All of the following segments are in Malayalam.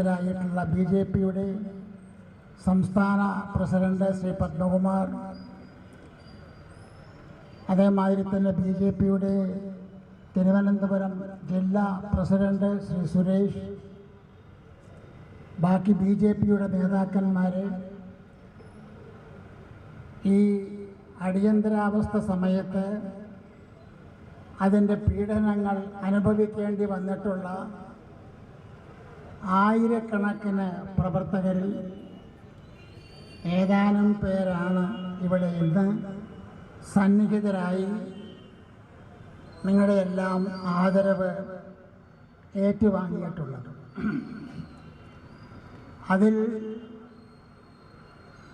ആദരണീയരായിട്ടുള്ള ബി ജെ പിയുടെ സംസ്ഥാന പ്രസിഡന്റ് ശ്രീ പത്മകുമാർ അതേമാതിരി തന്നെ ബി ജെ പിയുടെ തിരുവനന്തപുരം ജില്ലാ പ്രസിഡന്റ് ശ്രീ സുരേഷ് ബാക്കി ബി ജെ പിയുടെ നേതാക്കന്മാർ ഈ അടിയന്തരാവസ്ഥ സമയത്ത് അതിന്റെ പീഡനങ്ങൾ അനുഭവിക്കേണ്ടി വന്നിട്ടുള്ള ആയിരക്കണക്കിന് പ്രവർത്തകരിൽ ഏതാനും പേരാണ് ഇവിടെ ഇന്ന് സന്നിഹിതരായി നിങ്ങളുടെ എല്ലാം ആദരവ് ഏറ്റുവാങ്ങിയിട്ടുള്ളത്. അതിൽ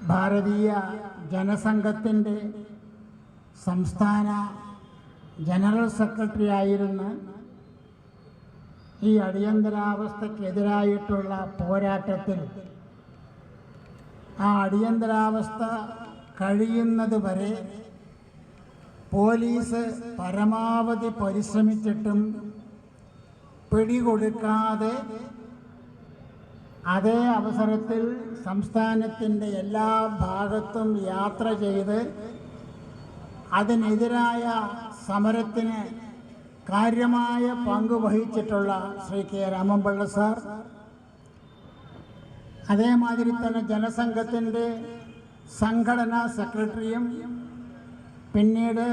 ഭാരതീയ ജനസംഘത്തിന്റെ സംസ്ഥാന ജനറൽ സെക്രട്ടറി ആയിരുന്ന ഈ അടിയന്തരാവസ്ഥക്കെതിരായിട്ടുള്ള പോരാട്ടത്തിൽ ആ അടിയന്തരാവസ്ഥ കഴിയുന്നത് വരെ പോലീസ് പരമാവധി പരിശ്രമിച്ചിട്ടും പിടികൊടുക്കാതെ അതേ അവസരത്തിൽ സംസ്ഥാനത്തിന്റെ എല്ലാ ഭാഗത്തും യാത്ര ചെയ്ത് അതിനെതിരായ സമരത്തിന് കാര്യമായ പങ്ക് വഹിച്ചിട്ടുള്ള ശ്രീ കെ രാമൻപിള്ള സാർ. അതേമാതിരി തന്നെ ജനസംഘത്തിന്റെ സംഘടനാ സെക്രട്ടറിയും പിന്നീട്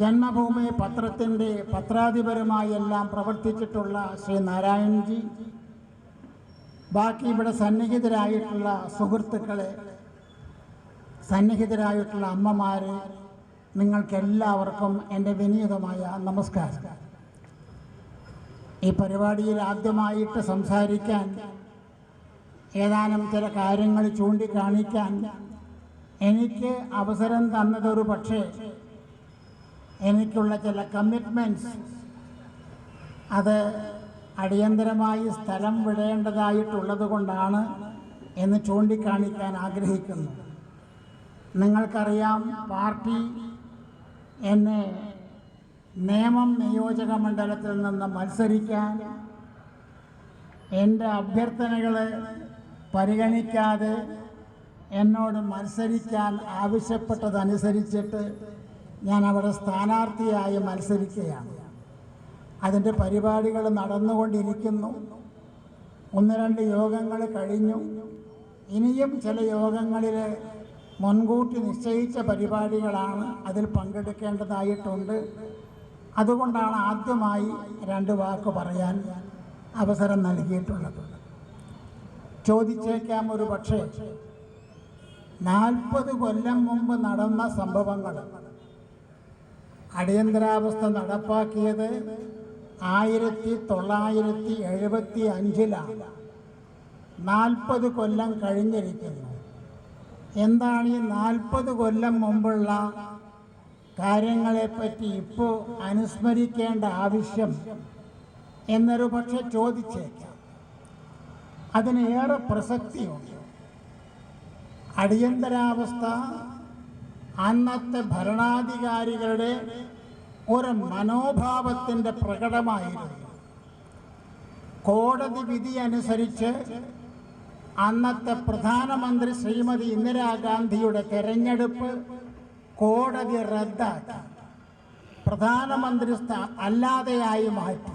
ജന്മഭൂമി പത്രത്തിന്റെ പത്രാധിപരുമായി എല്ലാം പ്രവർത്തിച്ചിട്ടുള്ള ശ്രീ നാരായൺജി. ബാക്കി ഇവിടെ സന്നിഹിതരായിട്ടുള്ള സുഹൃത്തുക്കളെ സന്നിഹിതരായിട്ടുള്ള അമ്മമാർ നിങ്ങൾക്കെല്ലാവർക്കും എന്റെ വിനീതമായ നമസ്കാരം. ഈ പരിപാടിയിൽ ആദ്യമായിട്ട് സംസാരിക്കാൻ ഏതാനും ചില കാര്യങ്ങൾ ചൂണ്ടിക്കാണിക്കാൻ എനിക്ക് അവസരം തന്നതൊരു പക്ഷേ എനിക്കുള്ള ചില കമ്മിറ്റ്മെന്റ്സ് അത് അടിയന്തരമായി സ്ഥലം വിടേണ്ടതായിട്ടുള്ളത് കൊണ്ടാണ് എന്ന് ചൂണ്ടിക്കാണിക്കാൻ ആഗ്രഹിക്കുന്നു. നിങ്ങൾക്കറിയാം പാർട്ടി എന്നെ നിയമം നിയോജക മണ്ഡലത്തിൽ നിന്ന് മത്സരിക്കാൻ എന്റെ അഭ്യർത്ഥനകൾ പരിഗണിക്കാതെ എന്നോട് മത്സരിക്കാൻ ആവശ്യപ്പെട്ടതനുസരിച്ചിട്ട് ഞാൻ അവിടെ സ്ഥാനാർത്ഥിയായി മത്സരിക്കുകയാണ്. അതിന്റെ പരിപാടികൾ നടന്നുകൊണ്ടിരിക്കുന്നു. ഒന്ന് രണ്ട് യോഗങ്ങൾ കഴിഞ്ഞു. ഇനിയും ചില യോഗങ്ങളിൽ മുൻകൂട്ടി നിശ്ചയിച്ച പരിപാടികളാണ് അതിൽ പങ്കെടുക്കേണ്ടതായിട്ടുണ്ട്. അതുകൊണ്ടാണ് ആദ്യമായി രണ്ട് വാക്ക് പറയാൻ അവസരം നൽകിയിട്ടുള്ളത്. ചോദിച്ചേക്കാം ഒരു പക്ഷേ നാൽപ്പത് കൊല്ലം മുമ്പ് നടന്ന സംഭവങ്ങൾ അടിയന്തരാവസ്ഥ നടപ്പാക്കിയത് ആയിരത്തി തൊള്ളായിരത്തി എഴുപത്തി അഞ്ചിലാണ് നാൽപ്പത് കൊല്ലം കഴിഞ്ഞിരിക്കുന്നു. എന്താണ് ഈ നാൽപ്പത് കൊല്ലം മുമ്പുള്ള കാര്യങ്ങളെപ്പറ്റി ഇപ്പോൾ അനുസ്മരിക്കേണ്ട ആവശ്യം എന്നൊരു പക്ഷെ ചോദിച്ചേക്കാം. അതിന് ഏറെ പ്രസക്തിയുണ്ട്. അടിയന്തരാവസ്ഥ അന്നത്തെ ഭരണാധികാരികളുടെ ഒരു മനോഭാവത്തിന്റെ പ്രകടമായിരുന്നു. കോടതി വിധി അനുസരിച്ച് അന്നത്തെ പ്രധാനമന്ത്രി ശ്രീമതി ഇന്ദിരാഗാന്ധിയുടെ തെരഞ്ഞെടുപ്പ് കോടതി റദ്ദാക്കി. പ്രധാനമന്ത്രി അല്ലാതെയായി മാറ്റി.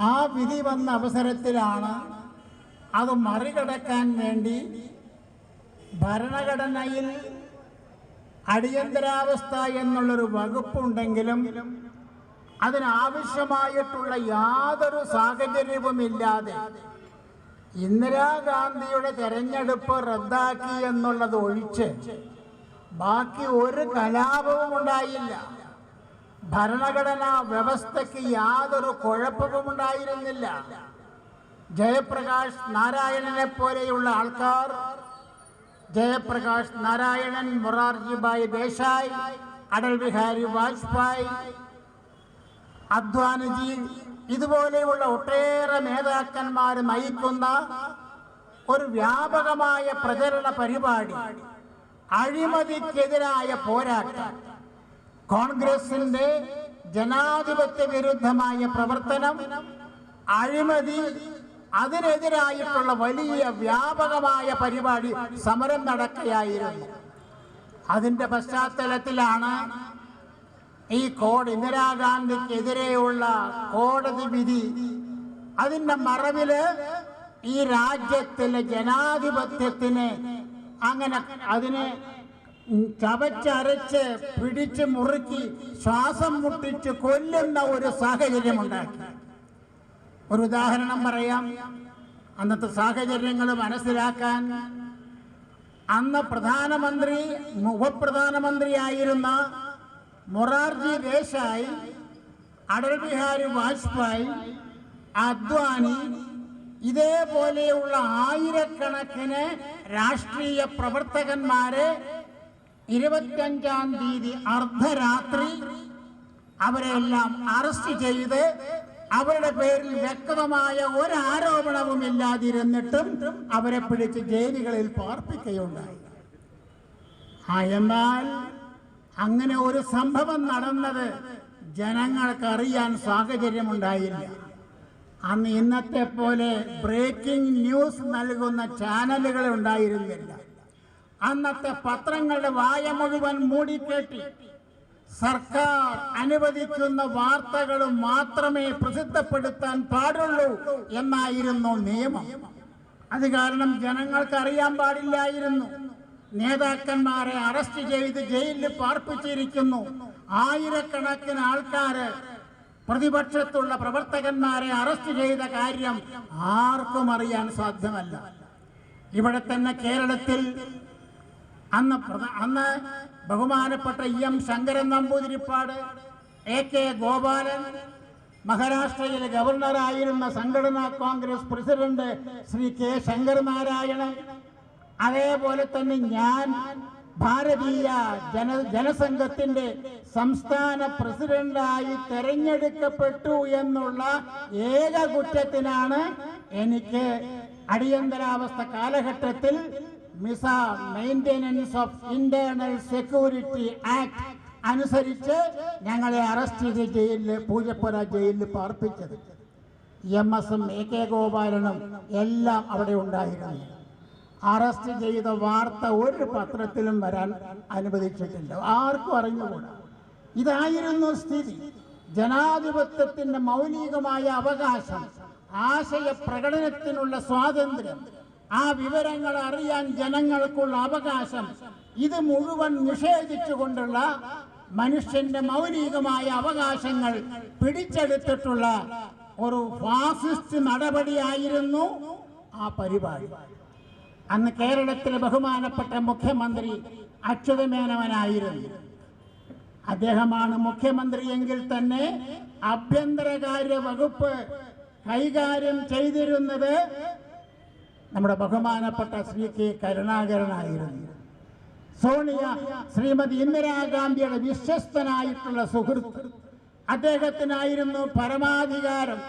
ആ വിധി വന്ന അവസരത്തിലാണ് അത് മറികടക്കാൻ വേണ്ടി ഭരണഘടനയിൽ അടിയന്തരാവസ്ഥ എന്നുള്ളൊരു വകുപ്പുണ്ടെങ്കിലും അതിനാവശ്യമായിട്ടുള്ള യാതൊരു സാഹചര്യവുമില്ലാതെ ഇന്ദിരാഗാന്ധിയുടെ തെരഞ്ഞെടുപ്പ് റദ്ദാക്കി എന്നുള്ളത് ഒഴിച്ച് ബാക്കി ഒരു കലാപവും ഉണ്ടായില്ല. ഭരണഘടനാ വ്യവസ്ഥയ്ക്ക് യാതൊരു കുഴപ്പവും ഉണ്ടായിരുന്നില്ല. ജയപ്രകാശ് നാരായണനെ പോലെയുള്ള ആൾക്കാർ ജയപ്രകാശ് നാരായണൻ മൊറാർജിഭായ് ദേശായി അടൽ ബിഹാരി വാജ്പേയി അദ്വാനിജി ഇതുപോലെയുള്ള ഒട്ടേറെ നേതാക്കന്മാർ നയിക്കുന്ന ഒരു വ്യാപകമായ പ്രചരണ പരിപാടി അഴിമതിക്കെതിരായ പോരാട്ടം കോൺഗ്രസിന്റെ ജനാധിപത്യ വിരുദ്ധമായ പ്രവർത്തനം അഴിമതി അതിനെതിരായിട്ടുള്ള വലിയ വ്യാപകമായ പരിപാടി സമരം നടക്കുകയായിരുന്നു. അതിന്റെ പശ്ചാത്തലത്തിലാണ് ഈ കോഡ് ഇന്ദിരാഗാന്ധിക്കെതിരെയുള്ള കോടതി വിധി. അതിന്റെ മറവിൽ ഈ രാജ്യത്തിലെ ജനാധിപത്യത്തിന് അങ്ങനെ അതിനെ ചവച്ചരച്ച് പിടിച്ച് മുറുക്കി ശ്വാസം മുട്ടിച്ച് കൊല്ലുന്ന ഒരു സാഹചര്യം ഉണ്ടാക്കി ഒരു ഉദാഹരണം പറയാം. അന്നത്തെ സാഹചര്യങ്ങൾ മനസ്സിലാക്കാൻ അന്ന് പ്രധാനമന്ത്രി ഉപപ്രധാനമന്ത്രിയായിരുന്ന മൊറാർജി ദേശായി അടൽ ബിഹാരി വാജ്പേയി അദ്വാനി ഇതേപോലെയുള്ള ആയിരക്കണക്കിന് രാഷ്ട്രീയ പ്രവർത്തകന്മാരെ ഇരുപത്തഞ്ചാം തീയതി അർദ്ധരാത്രി അവരെല്ലാം അറസ്റ്റ് ചെയ്ത് അവരുടെ പേരിൽ വ്യക്തമായ ഒരു ആരോപണവും ഇല്ലാതിരുന്നിട്ടും അവരെ പിടിച്ച് ജയിലുകളിൽ പാർപ്പിക്കുകയുണ്ടായി. എന്നാൽ അങ്ങനെ ഒരു സംഭവം നടന്നത് ജനങ്ങൾക്ക് അറിയാൻ സാഹചര്യമുണ്ടായില്ല. അന്ന് ഇന്നത്തെ പോലെ ബ്രേക്കിംഗ് ന്യൂസ് നൽകുന്ന ചാനലുകൾ ഉണ്ടായിരുന്നില്ല. അന്നത്തെ പത്രങ്ങളുടെ വായ മുഴുവൻ മൂടിക്കേട്ടി. സർക്കാർ അനുവദിക്കുന്ന വാർത്തകളും മാത്രമേ പ്രസിദ്ധപ്പെടുത്താൻ പാടുള്ളൂ എന്നായിരുന്നു നിയമം. അത് കാരണം ജനങ്ങൾക്ക് അറിയാൻ പാടില്ലായിരുന്നു. നേതാക്കന്മാരെ അറസ്റ്റ് ചെയ്ത് ജയിലിൽ പാർപ്പിച്ചിരിക്കുന്നു. ആയിരക്കണക്കിന് ആൾക്കാര് പ്രതിപക്ഷത്തുള്ള പ്രവർത്തകന്മാരെ അറസ്റ്റ് ചെയ്ത കാര്യം ആർക്കും അറിയാൻ സാധ്യമല്ല. ഇവിടെ തന്നെ കേരളത്തിൽ അന്ന് അന്ന് ബഹുമാനപ്പെട്ട E M Sankaran Namboodiripad A K Gopalan മഹാരാഷ്ട്രയിലെ ഗവർണറായിരുന്ന സംഘടനാ കോൺഗ്രസ് പ്രസിഡന്റ് ശ്രീ കെ ശങ്കർ നാരായണൻ അതേപോലെ തന്നെ ഞാൻ ഭാരതീയ ജന ജനസംഘത്തിന്റെ സംസ്ഥാന പ്രസിഡന്റായി തെരഞ്ഞെടുക്കപ്പെട്ടു എന്നുള്ള ഏക കുറ്റത്തിനാണ് എനിക്ക് അടിയന്തരാവസ്ഥ കാലഘട്ടത്തിൽ MISA maintenance of internal security act അനുസരിച്ച് ഞങ്ങളെ അറസ്റ്റ് ചെയ്ത് ജയിലിൽ പൂജപ്പുര ജയിലിൽ പാർപ്പിച്ചത്. എം എസും എ കെ ഗോപാലനും എല്ലാം അവിടെ ഉണ്ടായിരുന്നു. അറസ്റ്റ് ചെയ്ത വാർത്ത ഒരു പത്രത്തിലും വരാൻ അനുവദിച്ചിട്ടില്ല. ആർക്കും അറിഞ്ഞുകൂടാ. ഇതായിരുന്നു സ്ഥിതി. ജനാധിപത്യത്തിന്റെ മൗലികമായ അവകാശം ആശയ പ്രകടനത്തിനുള്ള സ്വാതന്ത്ര്യം ആ വിവരങ്ങൾ അറിയാൻ ജനങ്ങൾക്കുള്ള അവകാശം ഇത് മുഴുവൻ നിഷേധിച്ചുകൊണ്ടുള്ള മനുഷ്യന്റെ മൗലികമായ അവകാശങ്ങൾ പിടിച്ചെടുത്തിട്ടുള്ള ഒരു ഫാസിസ്റ്റ് നടപടിയായിരുന്നു ആ പരിപാടി. അന്ന് കേരളത്തിലെ ബഹുമാനപ്പെട്ട മുഖ്യമന്ത്രി അച്യുതമേനവനായിരുന്നു അദ്ദേഹമാണ് മുഖ്യമന്ത്രി എങ്കിൽ തന്നെ ആഭ്യന്തരകാര്യ വകുപ്പ് കൈകാര്യം ചെയ്തിരുന്നത് നമ്മുടെ ബഹുമാനപ്പെട്ട ശ്രീ കെ കരുണാകരനായിരുന്നു. സോണിയ ശ്രീമതി ഇന്ദിരാഗാന്ധിയുടെ വിശ്വസ്തനായിട്ടുള്ള സുഹൃത്ത്. അദ്ദേഹത്തിനായിരുന്നു പരമാധികാരം.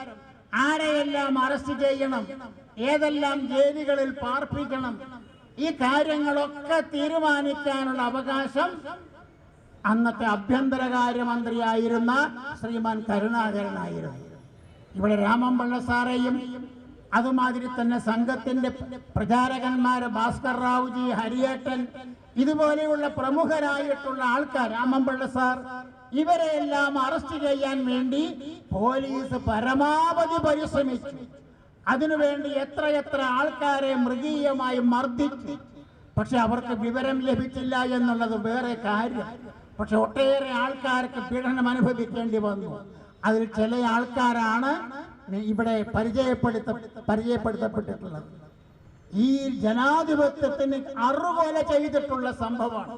ആരെയെല്ലാം അറസ്റ്റ് ചെയ്യണം? ഏതെല്ലാം ജയിലുകളിൽ പാർപ്പിക്കണം? ഈ കാര്യങ്ങളൊക്കെ തീരുമാനിക്കാനുള്ള അവകാശം അന്നത്തെ ആഭ്യന്തരകാര്യമന്ത്രിയായിരുന്ന ശ്രീമാൻ കരുണാകരനായിരുന്നു. ഇവിടെ രാമൻപിള്ള സാറേയും അതുമാതിരി തന്നെ സംഘത്തിന്റെ പ്രചാരകന്മാര് ഭാസ്കർ റാവുജി ഹരിയേട്ടൻ ഇതുപോലെയുള്ള പ്രമുഖരായിട്ടുള്ള ആൾക്കാർ രാമൻപിള്ള സാർ ഇവരെയെല്ലാം അറസ്റ്റ് ചെയ്യാൻ വേണ്ടി പോലീസ് പരമാവധി പരിശ്രമിച്ചു. അതിനുവേണ്ടി എത്രയെത്ര ആൾക്കാരെ മൃഗീയമായി മർദ്ദിച്ചു. പക്ഷെ അവർക്ക് വിവരം ലഭിച്ചില്ല എന്നുള്ളത് വേറെ കാര്യം. പക്ഷെ ഒട്ടേറെ ആൾക്കാർക്ക് പീഡനം അനുഭവിക്കേണ്ടി വന്നു. അതിൽ ചില ആൾക്കാരാണ് ഇവിടെ പരിചയപ്പെടുത്ത പരിചയപ്പെടുത്തപ്പെട്ടിട്ടുള്ളത്. ഈ ജനാധിപത്യത്തിന് അറുകൊല ചെയ്തിട്ടുള്ള സംഭവമാണ്.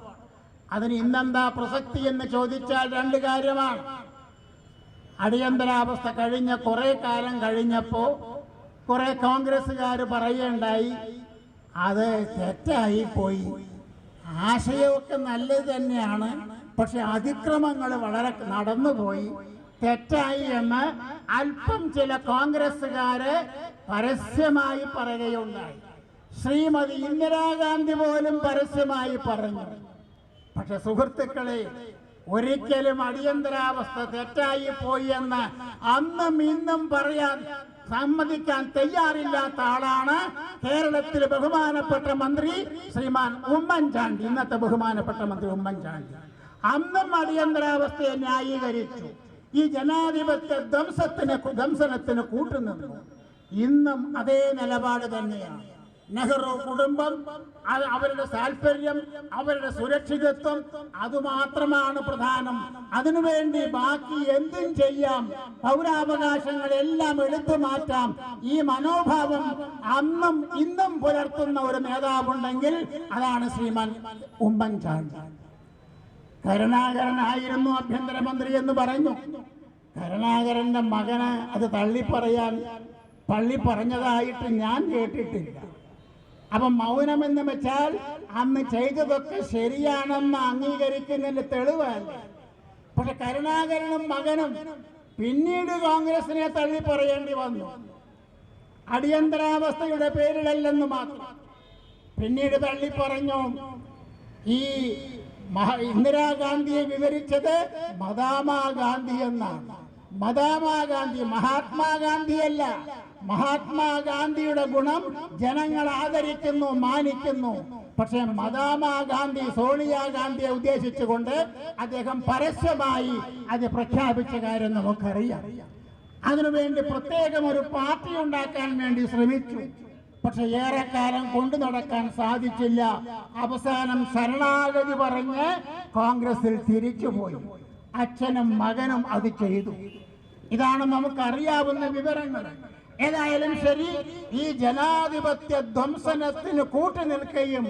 അതിന് ഇന്നെന്താ പ്രസക്തി എന്ന് ചോദിച്ചാൽ രണ്ട് കാര്യമാണ്. അടിയന്തരാവസ്ഥ കഴിഞ്ഞ കുറെ കാലം കഴിഞ്ഞപ്പോ കുറെ കോൺഗ്രസ്സുകാർ പറയുകയുണ്ടായി അത് തെറ്റായി പോയി. ആശയമൊക്കെ നല്ലത് തന്നെയാണ് പക്ഷെ അതിക്രമങ്ങൾ വളരെ നടന്നുപോയി തെറ്റായി എന്ന് അല്പം ചില കോൺഗ്രസ്സുകാര് പരസ്യമായി പറയുകയുണ്ടായി. ശ്രീമതി ഇന്ദിരാഗാന്ധി പോലും പരസ്യമായി പറഞ്ഞു. പക്ഷെ സുഹൃത്തുക്കളെ ഒരിക്കലും അടിയന്തരാവസ്ഥ തെറ്റായി പോയി എന്ന് അന്നും ഇന്നും പറയാൻ സമ്മതിക്കാൻ തയ്യാറില്ലാത്ത ആളാണ് കേരളത്തിലെ ബഹുമാനപ്പെട്ട മന്ത്രി ശ്രീമാൻ ഉമ്മൻചാണ്ടി ഇന്നത്തെ ബഹുമാനപ്പെട്ട മന്ത്രി ഉമ്മൻചാണ്ടി. അന്നും അടിയന്തരാവസ്ഥയെ ന്യായീകരിച്ചു. ഈ ജനാധിപത്യ ധ്വംസത്തിന് ധ്വംസനത്തിന് കൂട്ടുനിന്നു. ഇന്നും അതേ നിലപാട് തന്നെയാണ്. നെഹ്റു കുടുംബം അത് അവരുടെ താല്പര്യം അവരുടെ സുരക്ഷിതത്വം അതുമാത്രമാണ് പ്രധാനം. അതിനുവേണ്ടി ബാക്കി എന്തും ചെയ്യാം. പൗരാവകാശങ്ങളെല്ലാം എടുത്തു മാറ്റാം. ഈ മനോഭാവം അന്നും ഇന്നും പുലർത്തുന്ന ഒരു നേതാവുണ്ടെങ്കിൽ അതാണ് ശ്രീമാൻ ഉമ്മൻചാണ്ടി. കരുണാകരനായിരുന്നു ആഭ്യന്തരമന്ത്രി എന്ന് പറഞ്ഞു. കരുണാകരന്റെ മകന് അത് തള്ളിപ്പറയാൻ പള്ളി പറഞ്ഞതായിട്ട് ഞാൻ കേട്ടിട്ടില്ല. അപ്പൊ മൗനമെന്ന് വെച്ചാൽ അന്ന് ചെയ്തതൊക്കെ ശരിയാണെന്ന് അംഗീകരിക്കുന്നതിന്റെ തെളിവാണ് പക്ഷെ കരുണാകരനും മകനും പിന്നീട് കോൺഗ്രസിനെ തള്ളി പറയേണ്ടി വന്നു. അടിയന്തരാവസ്ഥയുടെ പേരിലല്ലെന്ന് മാത്രം. പിന്നീട് തള്ളി പറഞ്ഞു ഈ ഇന്ദിരാഗാന്ധിയെ വിവരിച്ചത് മദാമാ ഗാന്ധി എന്നാണ്. മദാമാ ഗാന്ധി മഹാത്മാഗാന്ധിയല്ല മഹാത്മാഗാന്ധിയുടെ ഗുണം ജനങ്ങൾ ആദരിക്കുന്നു മാനിക്കുന്നു. പക്ഷെ മദാമാഗാന്ധി സോണിയാഗാന്ധിയെ ഉദ്ദേശിച്ചുകൊണ്ട് അദ്ദേഹം പരസ്യമായി അത് പ്രഖ്യാപിച്ച കാര്യം നമുക്കറിയാം. അതിനുവേണ്ടി പ്രത്യേകം ഒരു പാർട്ടി ഉണ്ടാക്കാൻ വേണ്ടി ശ്രമിച്ചു. പക്ഷെ ഏറെക്കാലം കൊണ്ടു നടക്കാൻ സാധിച്ചില്ല. അവസാനം ശരണാഗതി പറഞ്ഞ് കോൺഗ്രസിൽ തിരിച്ചുപോയി അച്ഛനും മകനും അത് ചെയ്തു. ഇതാണ് നമുക്കറിയാവുന്ന വിവരങ്ങൾ. ഏതായാലും ശരി ഈ ജനാധിപത്യ ധ്വംസനത്തിന് കൂട്ടുനിൽക്കുകയും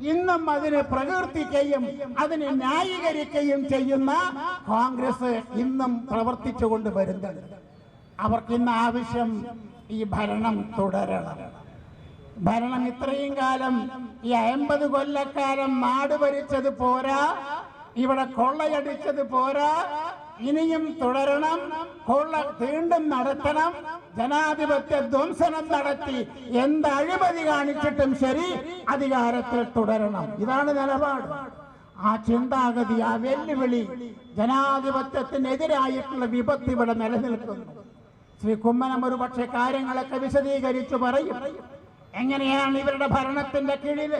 ഇന്നും അതിനെ പ്രകീർത്തിക്കുകയും അതിനെ ന്യായീകരിക്കുകയും ചെയ്യുന്ന കോൺഗ്രസ് ഇന്നും പ്രവർത്തിച്ചുകൊണ്ട് വരുന്നത്. അവർക്ക് ഇന്ന് ആവശ്യം ഈ ഭരണം തുടരണം. ഭരണം ഇത്രയും കാലം ഈ അമ്പത് കൊല്ലക്കാലം നാട് ഭരിച്ചത് പോരാ ഇവിടെ കൊള്ളയടിച്ചത് പോരാ ഇനിയും തുടരണം. കൊള്ള വീണ്ടും നടത്തണം. ജനാധിപത്യ ധ്വംസനം നടത്തി എന്ത് അഴിമതി കാണിച്ചിട്ടും ശരി അധികാരത്തിൽ തുടരണം. ഇതാണ് നിലപാട്. ആ ചിന്താഗതി ആ വെല്ലുവിളി ജനാധിപത്യത്തിനെതിരായിട്ടുള്ള വിപത്ത് ഇവിടെ നിലനിൽക്കുന്നു. ശ്രീ കുമ്മനം ഒരു പക്ഷേ കാര്യങ്ങളൊക്കെ വിശദീകരിച്ചു പറയും. എങ്ങനെയാണ് ഇവരുടെ ഭരണത്തിന്റെ കീഴിൽ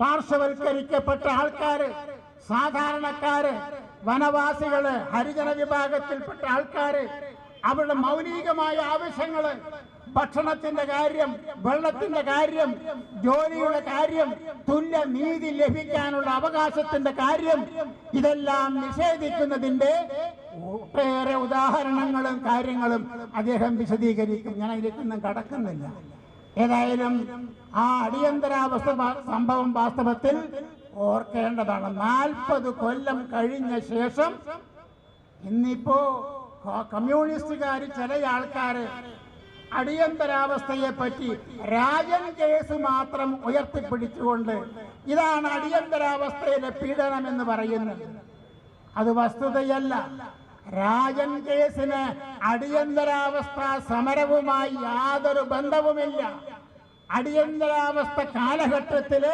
പാർശ്വവൽക്കരിക്കപ്പെട്ട ആൾക്കാര്? സാധാരണക്കാര് വനവാസികൾ ഹരിജന വിഭാഗത്തിൽപ്പെട്ട ആൾക്കാര് അവരുടെ മൗലികമായ ആവശ്യങ്ങൾ ഭക്ഷണത്തിന്റെ കാര്യം വെള്ളത്തിന്റെ കാര്യം ജോലിയുടെ കാര്യം തുല്യ നീതി ലഭിക്കാനുള്ള അവകാശത്തിന്റെ കാര്യം ഇതെല്ലാം നിഷേധിക്കുന്നതിന്റെ ഒട്ടേറെ ഉദാഹരണങ്ങളും കാര്യങ്ങളും അദ്ദേഹം വിശദീകരിക്കും. ഞാൻ അതിലേക്കൊന്നും കടക്കുന്നില്ല. ഏതായാലും ആ അടിയന്തരാവസ്ഥ സംഭവം വാസ്തവത്തിൽ ഓർക്കേണ്ടതാണ്. നാൽപ്പത് കൊല്ലം കഴിഞ്ഞ ശേഷം ഇന്നിപ്പോ കമ്മ്യൂണിസ്റ്റുകാർ ചില ആൾക്കാര് അടിയന്തരാവസ്ഥയെ പറ്റി രാജൻ കേസ് മാത്രം ഉയർത്തിപ്പിടിച്ചുകൊണ്ട് ഇതാണ് അടിയന്തരാവസ്ഥയിലെ പീഡനം എന്ന് പറയുന്നത്. അത് വസ്തുതയല്ല. രാജൻ കേസിന് അടിയന്തരാവസ്ഥ സമരവുമായി യാതൊരു ബന്ധവുമില്ല. അടിയന്തരാവസ്ഥ കാലഘട്ടത്തിൽ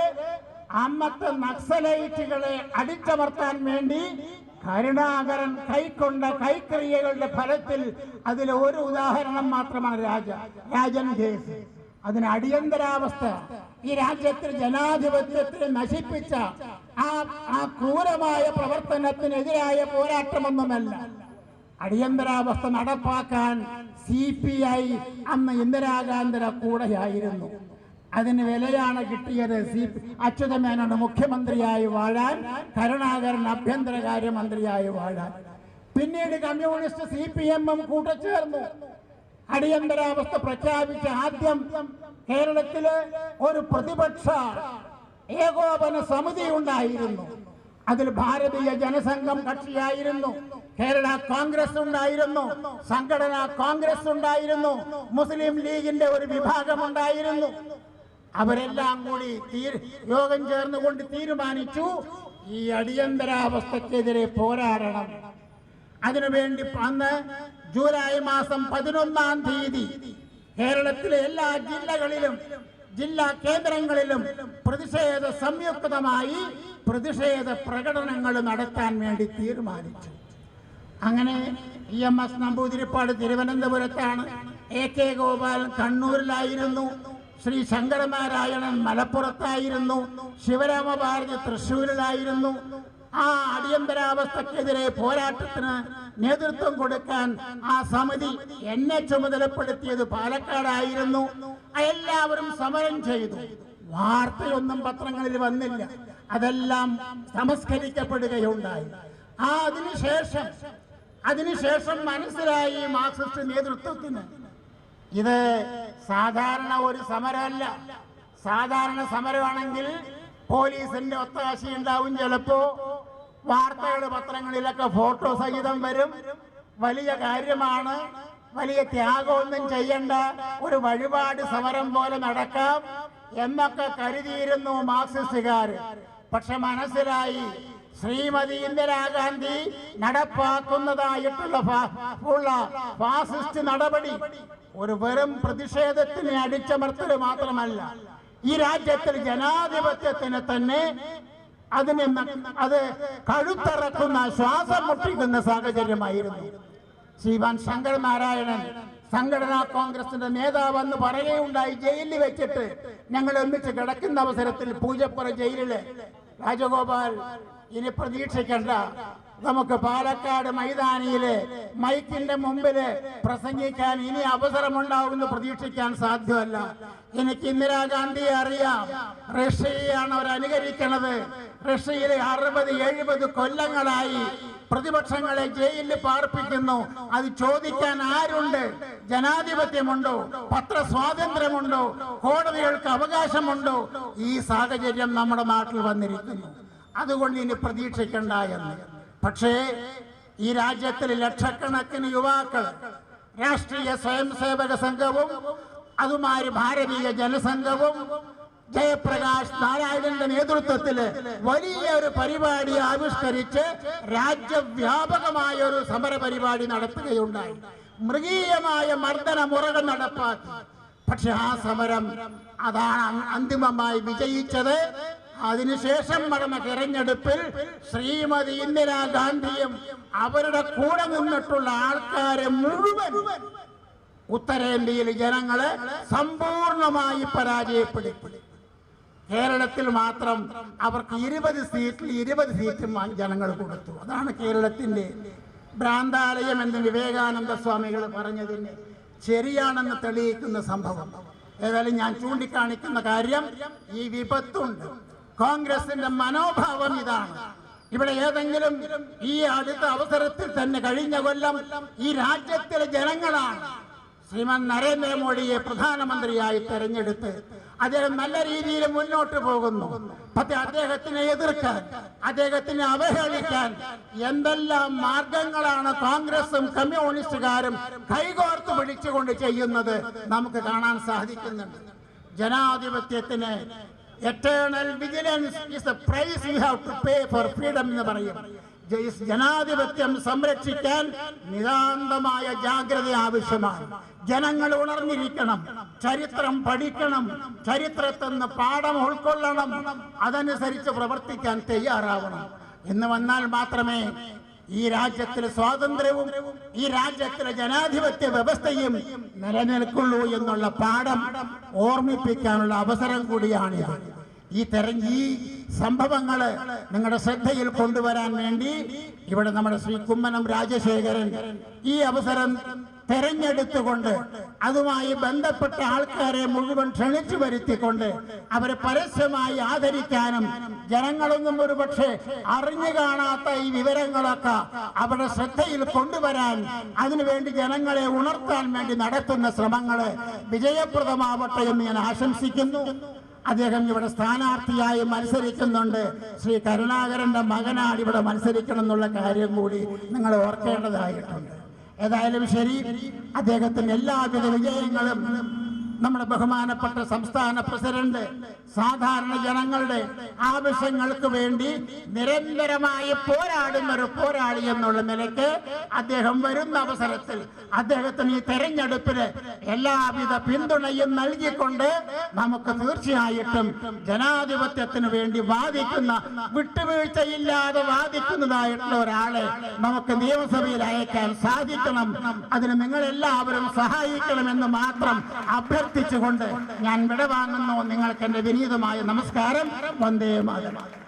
അന്നത്തെ നക്സലൈറ്റുകളെ അടിച്ചമർത്താൻ വേണ്ടി കരുണാകരൻ കൈക്കൊണ്ട കൈക്രിയകളുടെ ഫലത്തിൽ അതിലെ ഒരു ഉദാഹരണം മാത്രമാണ് രാജ രാജൻ കേസ് അതിന് അടിയന്തരാവസ്ഥ. ഈ രാജ്യത്തിൽ ജനാധിപത്യത്തെ നശിപ്പിച്ച ആ ആ ക്രൂരമായ പ്രവർത്തനത്തിനെതിരായ പോരാട്ടമൊന്നുമല്ല. അടിയന്തരാവസ്ഥ നടപ്പാക്കാൻ സി പി ഐ അന്ന് ഇന്ദിരാഗാന്ധിയുടെ കൂടെയായിരുന്നു. അതിന് വിലയാണ് കിട്ടിയത്. സി അച്യുതമേനോട് മുഖ്യമന്ത്രിയായി വാഴാൻ കരുണാകരൻ ആഭ്യന്തരകാര്യമന്ത്രിയായി വാഴാൻ. പിന്നീട് കമ്മ്യൂണിസ്റ്റ് സി പി എമ്മും കൂട്ടിച്ചേർന്ന് അടിയന്തരാവസ്ഥ പ്രഖ്യാപിച്ച ആദ്യം കേരളത്തിലെ ഒരു പ്രതിപക്ഷ ഏകോപന സമിതി ഉണ്ടായിരുന്നു. അതിൽ ഭാരതീയ ജനസംഘം കക്ഷിയായിരുന്നു. കേരള കോൺഗ്രസ് ഉണ്ടായിരുന്നു. സംഘടനാ കോൺഗ്രസ് ഉണ്ടായിരുന്നു. മുസ്ലിം ലീഗിന്റെ ഒരു വിഭാഗം ഉണ്ടായിരുന്നു. അവരെല്ലാം കൂടി യോഗം ചേർന്നുകൊണ്ട് തീരുമാനിച്ചു ഈ അടിയന്തരാവസ്ഥക്കെതിരെ പോരാടണം. അതിനുവേണ്ടി അന്ന് ജൂലൈ മാസം പതിനൊന്നാം തീയതി കേരളത്തിലെ എല്ലാ ജില്ലകളിലും ജില്ലാ കേന്ദ്രങ്ങളിലും പ്രതിഷേധ സംയുക്തമായി പ്രതിഷേധ പ്രകടനങ്ങൾ നടത്താൻ വേണ്ടി തീരുമാനിച്ചു. അങ്ങനെ ഇ എം എസ് നമ്പൂതിരിപ്പാട് തിരുവനന്തപുരത്താണ്. എ കെ ഗോപാലൻ കണ്ണൂരിലായിരുന്നു. ശ്രീ ശങ്കരനാരായണൻ മലപ്പുറത്തായിരുന്നു ശിവരാമ ഭാരതി തൃശ്ശൂരിലായിരുന്നു. ആ അടിയന്തരാവസ്ഥക്കെതിരെ പോരാട്ടത്തിന് നേതൃത്വം കൊടുക്കാൻ ആ സമിതി എന്നെ ചുമതലപ്പെടുത്തിയത് പാലക്കാടായിരുന്നു. എല്ലാവരും സമരം ചെയ്തു. വാർത്തയൊന്നും പത്രങ്ങളിൽ വന്നില്ല. അതെല്ലാം സംസ്കരിക്കപ്പെടുകയുണ്ടായി. ആ അതിനുശേഷം അതിനുശേഷം മനസ്സിലായി മാർക്സിസ്റ്റ് നേതൃത്വത്തിന് ഇത് സാധാരണ ഒരു സമരമല്ല. സാധാരണ സമരമാണെങ്കിൽ പോലീസിന്റെ ഒത്താശ ഉണ്ടാവും ചിലപ്പോ. വാർത്തകൾ പത്രങ്ങളിലൊക്കെ ഫോട്ടോ സഹിതം വരും. വലിയ കാര്യമാണ്. വലിയ ത്യാഗമൊന്നും ചെയ്യണ്ട ഒരു വഴിപാട് സമരം പോലെ നടക്കാം എന്നൊക്കെ കരുതിയിരുന്നു മാർക്സിസ്റ്റുകാർ പക്ഷെ മനസ്സിലായി ശ്രീമതി ഇന്ദിരാഗാന്ധി നടപ്പാക്കുന്നതായിട്ടുള്ള ഫാസിസ്റ്റ് നടപടി ഒരു വെറും പ്രതിഷേധത്തിനെ അടിച്ചമർത്തൽ മാത്രമല്ല ഈ രാജ്യത്തിൽ ജനാധിപത്യത്തിന് തന്നെ അതിനെ അത് കഴുത്തറക്കുന്ന ശ്വാസം മുട്ടിക്കുന്ന സാഹചര്യമായിരുന്നു. ശ്രീമാൻ ശങ്കർ നാരായണൻ സംഘടനാ കോൺഗ്രസിന്റെ നേതാവെന്ന് പറയുകയുണ്ടായി ജയിലിൽ വെച്ചിട്ട് ഞങ്ങൾ ഒന്നിച്ച് കിടക്കുന്ന അവസരത്തിൽ പൂജപ്പുറ ജയിലിൽ രാജഗോപാൽ ഇനി പ്രതീക്ഷിക്കണ്ട. നമുക്ക് പാലക്കാട് മൈതാനിയിൽ മൈക്കിന്റെ മുമ്പിൽ പ്രസംഗിക്കാൻ ഇനി അവസരമുണ്ടാവുമെന്ന് പ്രതീക്ഷിക്കാൻ സാധ്യമല്ല. എനിക്ക് ഇന്ദിരാഗാന്ധിയെ അറിയാം. റഷ്യയാണ് അവർ അനുകരിക്കണത്. റഷ്യയിലെ അറുപത് എഴുപത് കൊല്ലങ്ങളായി പ്രതിപക്ഷങ്ങളെ ജയിലിൽ പാർപ്പിക്കുന്നു. അത് ചോദിക്കാൻ ആരുണ്ട്? ജനാധിപത്യമുണ്ടോ? പത്രസ്വാതന്ത്ര്യമുണ്ടോ? കോടതികൾക്ക് അവകാശമുണ്ടോ? ഈ സാഹചര്യം നമ്മുടെ നാട്ടിൽ വന്നിരിക്കുന്നു. അതുകൊണ്ട് ഇനി പ്രതീക്ഷിക്കണ്ട എന്ന്. പക്ഷേ ഈ രാജ്യത്തിൽ ലക്ഷക്കണക്കിന് യുവാക്കൾ രാഷ്ട്രീയ സ്വയം സേവക സംഘവും അതുമാതിരി ഭാരതീയ ജനസംഘവും ജയപ്രകാശ് നാരായണന്റെ നേതൃത്വത്തിൽ വലിയ ഒരു പരിപാടി ആവിഷ്കരിച്ച് രാജ്യവ്യാപകമായ ഒരു സമര പരിപാടി നടത്തുകയുണ്ടായി. മൃഗീയമായ മർദ്ദന മുറകൾ നടപ്പാക്കി. പക്ഷെ ആ സമരം അതാണ് അന്തിമമായി വിജയിച്ചത്. അതിനുശേഷം നടന്ന തെരഞ്ഞെടുപ്പിൽ ശ്രീമതി ഇന്ദിരാഗാന്ധിയും അവരുടെ കൂടെ നിന്നിട്ടുള്ള ആൾക്കാരെ മുഴുവൻ ഉത്തരേന്ത്യയിൽ ജനങ്ങളെ സമ്പൂർണമായി പരാജയപ്പെടുത്തി. കേരളത്തിൽ മാത്രം അവർക്ക് ഇരുപത് സീറ്റിൽ ഇരുപത് സീറ്റും ജനങ്ങൾ കൊടുത്തു. അതാണ് കേരളത്തിന്റെ ഭ്രാന്താലയം എന്ന് വിവേകാനന്ദ സ്വാമികൾ പറഞ്ഞതിന് ശരിയാണെന്ന് തെളിയിക്കുന്ന സംഭവം. ഏതായാലും ഞാൻ ചൂണ്ടിക്കാണിക്കുന്ന കാര്യം ഈ വിപത്തുണ്ട്. കോൺഗ്രസിന്റെ മനോഭാവം ഇതാണ്. ഇവിടെ ഏതെങ്കിലും ഈ അടുത്ത അവസരത്തിൽ തന്നെ കഴിഞ്ഞ കൊല്ലം ഈ രാജ്യത്തിലെ ജനങ്ങളാണ് ശ്രീമാൻ നരേന്ദ്രമോദിയെ പ്രധാനമന്ത്രിയായി തെരഞ്ഞെടുത്ത് അദ്ദേഹം നല്ല രീതിയിൽ മുന്നോട്ട് പോകുന്നു. പക്ഷെ അദ്ദേഹത്തിനെ എതിർക്കാൻ അദ്ദേഹത്തിനെ അവഹേളിക്കാൻ എന്തെല്ലാം മാർഗങ്ങളാണ് കോൺഗ്രസും കമ്മ്യൂണിസ്റ്റുകാരും കൈകോർത്ത് പിടിച്ചുകൊണ്ട് ചെയ്യുന്നത് നമുക്ക് കാണാൻ സാധിക്കുന്നുണ്ട്. ജനാധിപത്യത്തിന് eternal vigilance is the price you have to pay for freedom എന്ന് പറയും. ജനാധിപത്യം സംരക്ഷിക്കാൻ നിതാന്തമായ ജാഗ്രത ആവശ്യമാണ്. ജനങ്ങൾ ഉണർന്നിരിക്കണം ചരിത്രം പഠിക്കണം ചരിത്രത്തിൽ നിന്ന് പാഠം ഉൾക്കൊള്ളണം അതനുസരിച്ച് പ്രവർത്തിക്കാൻ തയ്യാറാവണം. എന്ന് വന്നാൽ മാത്രമേ ഈ രാജ്യത്തിലെ സ്വാതന്ത്ര്യവും ഈ രാജ്യത്തിലെ ജനാധിപത്യ വ്യവസ്ഥയും നിലനിൽക്കുള്ളൂ എന്നുള്ള പാഠം ഓർമ്മിപ്പിക്കാനുള്ള അവസരം കൂടിയാണിത് ഈ തെര ഈ സംഭവങ്ങൾ നിങ്ങളുടെ ശ്രദ്ധയിൽ കൊണ്ടുവരാൻ വേണ്ടി ഇവിടെ നമ്മുടെ ശ്രീ കുമ്മനം രാജശേഖരൻ ഈ അവസരം തെരഞ്ഞെടുത്തുകൊണ്ട് അതുമായി ബന്ധപ്പെട്ട ആൾക്കാരെ മുഴുവൻ ക്ഷണിച്ചു വരുത്തിക്കൊണ്ട് അവരെ പരസ്യമായി ആദരിക്കാനും ജനങ്ങളൊന്നും ഒരുപക്ഷെ അറിഞ്ഞു കാണാത്ത ഈ വിവരങ്ങളൊക്കെ അവരുടെ ശ്രദ്ധയിൽ കൊണ്ടുവരാൻ അതിനുവേണ്ടി ജനങ്ങളെ ഉണർത്താൻ വേണ്ടി നടത്തുന്ന ശ്രമങ്ങൾ വിജയപ്രദമാവട്ടെ എന്ന് ഞാൻ ആശംസിക്കുന്നു. അദ്ദേഹം ഇവിടെ സ്ഥാനാർത്ഥിയായി മത്സരിക്കുന്നുണ്ട്. ശ്രീ കരുണാകരന്റെ മകനാണ് ഇവിടെ മത്സരിക്കണം എന്നുള്ള കാര്യം കൂടി നിങ്ങൾ ഓർക്കേണ്ടതായിട്ടുണ്ട്. ഏതായാലും ശരി. അദ്ദേഹത്തിന് എല്ലാവിധ വിജയങ്ങളും നമ്മുടെ ബഹുമാനപ്പെട്ട സംസ്ഥാന പ്രസിഡന്റ് സാധാരണ ജനങ്ങളുടെ ആവശ്യങ്ങൾക്ക് വേണ്ടി നിരന്തരമായി പോരാടുന്ന ഒരു പോരാളി എന്നുള്ള നിലയ്ക്ക് അദ്ദേഹം വരുന്ന അവസരത്തിൽ അദ്ദേഹത്തിന് ഈ തെരഞ്ഞെടുപ്പിന് എല്ലാവിധ പിന്തുണയും നൽകിക്കൊണ്ട് നമുക്ക് തീർച്ചയായിട്ടും ജനാധിപത്യത്തിന് വേണ്ടി വാദിക്കുന്ന വിട്ടുവീഴ്ചയില്ലാതെ വാദിക്കുന്നതായിട്ടുള്ള ഒരാളെ നമുക്ക് നിയമസഭയിൽ അയക്കാൻ സാധിക്കണം. അതിന് നിങ്ങൾ എല്ലാവരും സഹായിക്കണമെന്ന് മാത്രം അഭ്യർത്ഥിച്ചുകൊണ്ട് ഞാൻ വിടവാങ്ങുന്നു. നിങ്ങൾക്ക് എന്റെ വിനീതമായ നമസ്കാരം. വന്ദേ മാതരം.